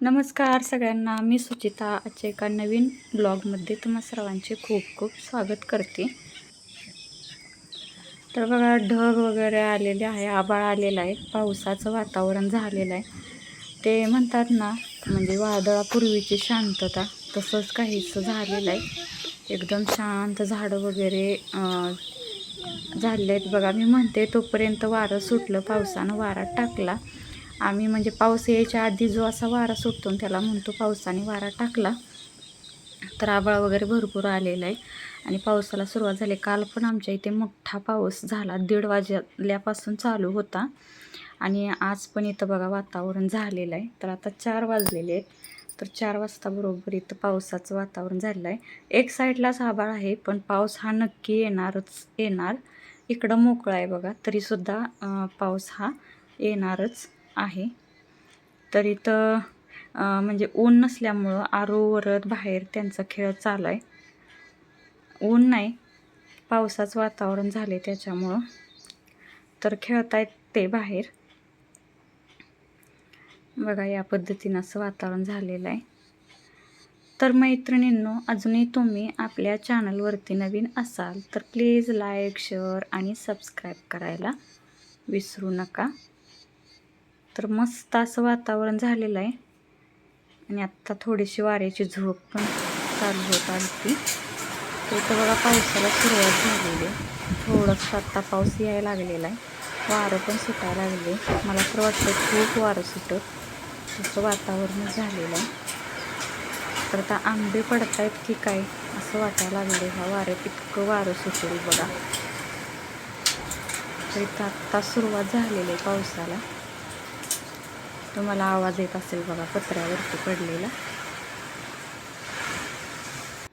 नमस्कार सगळ्यांना मी सुचिता आजच्या एका नवीन ब्लॉगमध्ये तुम्हा सर्वांचे खूप खूप स्वागत करते. तर बघा ढग वगैरे आलेले आहे आबाळ आलेला आहे पावसाचं वातावरण झालेलं आहे. ते म्हणतात ना म्हणजे वादळापूर्वीची शांतता तसंच काहीसं झालेलं आहे. एकदम शांत झाडं वगैरे झाले आहेत. बघा मी म्हणते तोपर्यंत वारं सुटलं पावसानं वारा टाकला. आम्ही म्हणजे पाऊस यायच्या आधी जो असा वारा सुटतो त्याला म्हणतो पावसाने वारा टाकला. तर आबाळ वगैरे भरपूर आलेला आहे. आणि पावसाला सुरुवात झाली. काल पण आमच्या इथे मोठा पाऊस झाला. दीड वाजल्यापासून चालू होता. आणि आज पण इथं बघा वातावरण झालेलं आहे. तर आता चार वाजलेले आहेत. तर चार वाजता बरोबर इथं पावसाचं वातावरण झालेलं आहे. एक साईडलाच आबाळ आहे पण पाऊस हा नक्की येणारच येणार. इकडं मोकळं आहे बघा. तरीसुद्धा पाऊस हा येणारच. आहे. तर इथं म्हणजे ऊन नसल्यामुळं आरो वरत बाहेर त्यांचा खेळ चालू आहे ऊन नाही पावसाचं वातावरण झाले त्याच्यामुळं. तर खेळतायत ते बाहेर. बघा या पद्धतीनं असं वातावरण झालेलं आहे. तर मैत्रिणींनो अजूनही तुम्ही आपल्या चॅनलवरती नवीन असाल तर प्लीज लाईक शेअर आणि सबस्क्राईब करायला विसरू नका. तर मस्त असं वातावरण झालेलं आहे. आणि आत्ता थोडीशी वाऱ्याची झोप पण चालू होत आली तर बघा पावसाला सुरुवात झालेली आहे. थोडंसं आत्ता पाऊस यायला लागलेला आहे. वारं पण सुटायला लागले. मला तर वाटतं खूप वारं सुटत. तसं वातावरण झालेलं आहे. तर आता आंबे पडत आहेत की काय असं वाटायला लागले. हा वारं इतकं वारं सुटेल बघा. तर इथं आत्ता सुरुवात झालेली आहे पावसाला. तुम्हाला आवाज येत असेल बघा पत्र्यावरती पडलेला.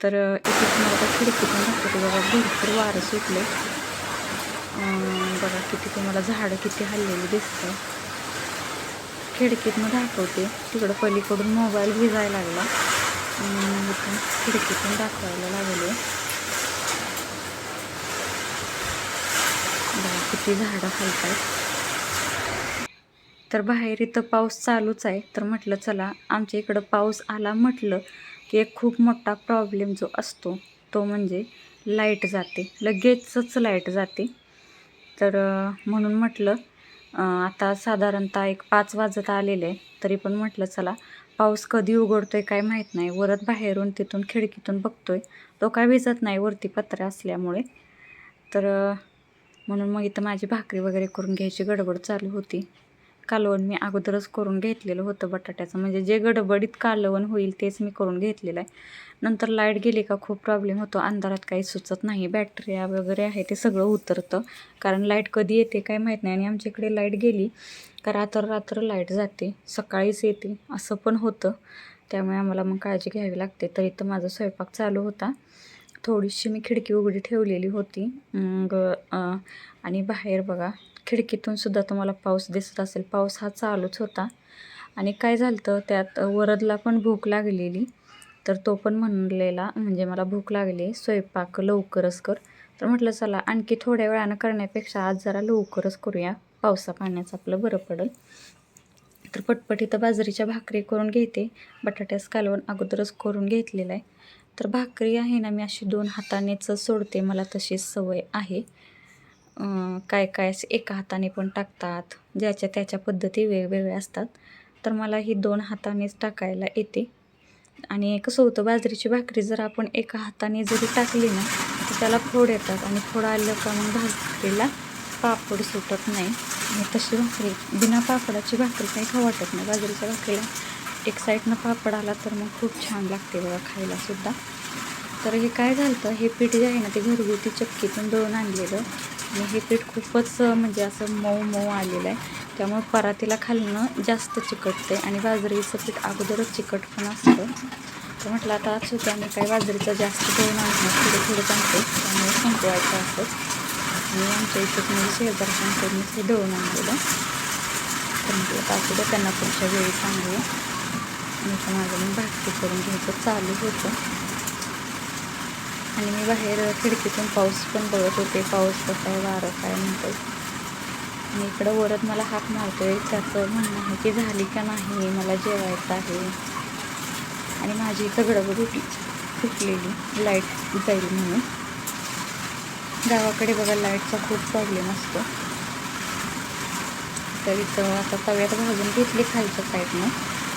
तर इथे तुम्हाला आता खिडकीतून दाखवते बघा भरपूर वारं सुटले. बघा किती तुम्हाला झाडं किती हल्लेली दिसतं खिडकीतनं दाखवते. तिकडं पलीकडून मोबाईल भिजायला लागला. आणि खिडकीतून दाखवायला लागले. बघा किती झाडं हलतात तर बाहेर इथं पाऊस चालूच आहे. तर म्हटलं चला आमच्या इकडं पाऊस आला म्हटलं की एक खूप मोठा प्रॉब्लेम जो असतो तो म्हणजे लाइट जाते. लगेचच लाइट जाते. तर म्हणून म्हटलं आता साधारणतः एक पाच वाजत आलेले आहे. तरी पण म्हटलं चला पाऊस कधी उघडतोय काय माहीत नाही. वरत बाहेरून तिथून खिडकीतून बघतोय. तो काय भिजत नाही वरती पत्रे असल्यामुळे. तर म्हणून मग इथं माझी भाकरी वगैरे करून घ्यायची गडबड चालू होती. कालवण मी अगोदरच करून घेतलेलं होतं बटाट्याचं. म्हणजे जे गडबडीत कालवण होईल तेच मी करून घेतलेलं आहे. नंतर लाइट गेली का खूप प्रॉब्लेम होतो. अंधारात काही सुचत नाही. बॅटऱ्या वगैरे आहे ते सगळं उतरतं. कारण लाइट कधी येते काय माहीत नाही. आणि आमच्या इकडे लाइट गेली का रात्र रात्र लाइट जाते. सकाळीच येते. असं पण होतं. त्यामुळे आम्हाला मग काळजी घ्यावी लागते. तर इथं माझा स्वयंपाक चालू होता. थोडीशी मी खिडकी उघडी ठेवलेली होती. मग आणि बाहेर बघा. खिडकीतून सुद्धा तुम्हाला पाऊस दिसत असेल. पाऊस हा चालूच होता. आणि काय झालं तर त्यात वरदला पण भूक लागलेली. तर तो पण म्हणलेला म्हणजे मला भूक लागली स्वयंपाक लवकरच कर. तर म्हटलं चला आणखी थोड्या वेळानं करण्यापेक्षा आज जरा लवकरच करूया. पावसा पाण्याचं आपलं बरं पडेल. तर पटपट इथं बाजरीच्या भाकरी करून घेते. बटाट्यास कालवण अगोदरच करून घेतलेलं आहे. तर भाकरी आहे ना मी अशी दोन हातानेच सोडते. मला तशी सवय आहे. काय काय एका हाताने पण टाकतात ज्याच्या त्याच्या पद्धती वेगवेगळ्या असतात. तर मला ही दोन हातानेच टाकायला येते. आणि कसं होतं बाजरीची भाकरी जर आपण एका हाताने जरी टाकली ना तर त्याला फोड येतात. आणि फोड आलं का मग भाकरीला पापड सुटत नाही. आणि तशी भाकरी बिना पापडाची भाकरी काही खा वाटत नाही. बाजरीच्या भाकरीला एक साईडनं पापड आला तर मग खूप छान लागते बघा खायला सुद्धा. तर हे काय झालं हे पीठ जे आहे ना ते घरगुती चक्कीतून दळून आणलेलं. हे पीठ खूपच म्हणजे असं मऊ मऊ आलेलं आहे. त्यामुळे परातीला खालणं जास्त चिकटते आणि बाजरीचं पीठ अगोदरच चिकट पण असतं. तर म्हटलं आता आज आम्ही काय बाजरीचं जास्त दळून आणणं थोडं थोडं आणते त्यामुळे संपवायचं असंच आणि आमच्या इथं म्हणजे शेजारच्यांकडून हे दळून आणलेलं तर म्हटलं आता असू द्या त्यांना पुढच्या वेळी सांगू. आणि तर माझं मी भाकरी करून घ्यायचं चालू होतं. आणि मी बाहेर खिडकीतून पाऊस पण बघत होते. पाऊस कसा आहे वारं काय म्हणतो आणि इकडं वरत मला हाक मारतोय. त्याचं म्हणणं आहे की झाली का नाही? मला जेवायचं आहे. आणि माझी इथं गडबड होती फुटलेली लाइट जाईल म्हणून. गावाकडे बघा लाईटचा खूप प्रॉब्लेम असतो. तर इथं आता तव्यात भाजून घेतली खालच्या साईडनं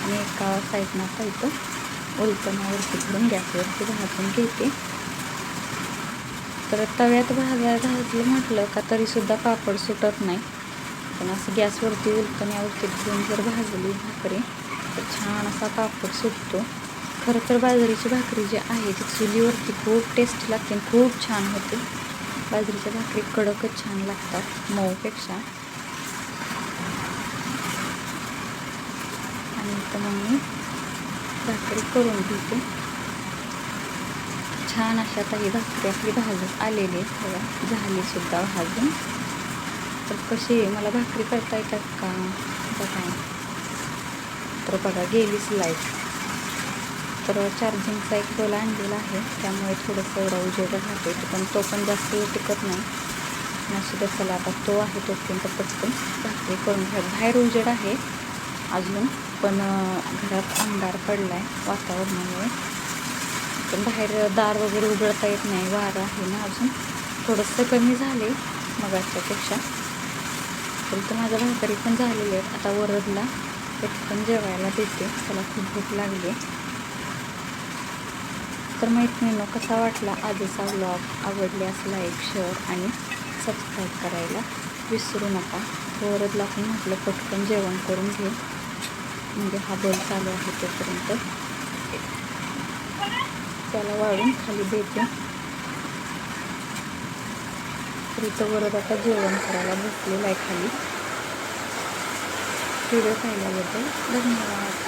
आणि एका साईडनं आता इथं उलटण्यावरती करून गॅसवरती भाजून घेते. तर तव्यात भाजायला भाजलं म्हटलं का तरीसुद्धा पापड सुटत नाही. पण असं गॅसवरती उलटण्यावरती घेऊन जर भाजली भाकरी तर छान असा पापड सुटतो. खरं तर बाजरीची भाकरी जी आहे ती चुलीवरती खूप टेस्टी लागते आणि खूप छान होते. बाजरीच्या भाकरी कडकच छान लागतात मऊपेक्षा. आणि तर मग मी भाकरी करून घेते. छान अशा काही भाकरी आपली भाजून आलेली आहे बघा. झाली सुद्धा भाजून. तर कशी मला भाकरी करता येतात का? बघा. तर बघा गेलीच लाइट तर चार्जिंगचा एक पोल आणलेला आहे. त्यामुळे थोडंसं एवढा उजेड राहते पण तो पण जास्त टिकत नाही. नसू चला आता तो आहे तोपर्यंत पटकन भाकरी करून घ्या. बाहेर उजेड आहे. अजून पण घरात अंधार पडला आहे वातावरणामुळे. पण बाहेर दार वगैरे उघडता येत नाही वारं आहे ना अजून. थोडंसं कमी झाले मगाच्यापेक्षा. तरी तर माझ्या भाकरी पण झालेली आहेत. आता वरदला पटकन जेवायला देते. त्याला खूप भूक लागली. तर मैत्रिणींनो कसा वाटला आजचा व्लॉग आवडले असला एक शेअर आणि सबस्क्राईब करायला विसरू नका. वरदला पण म्हटलं पटकन जेवण करून घे. म्हणजे हा बल चालू आहे तोपर्यंत. त्याला वाळून खाली देते. इथं वरत आता जेवण करायला बसलेलं आहे खाली. व्हिडिओ पाहिल्याबद्दल धन्यवाद.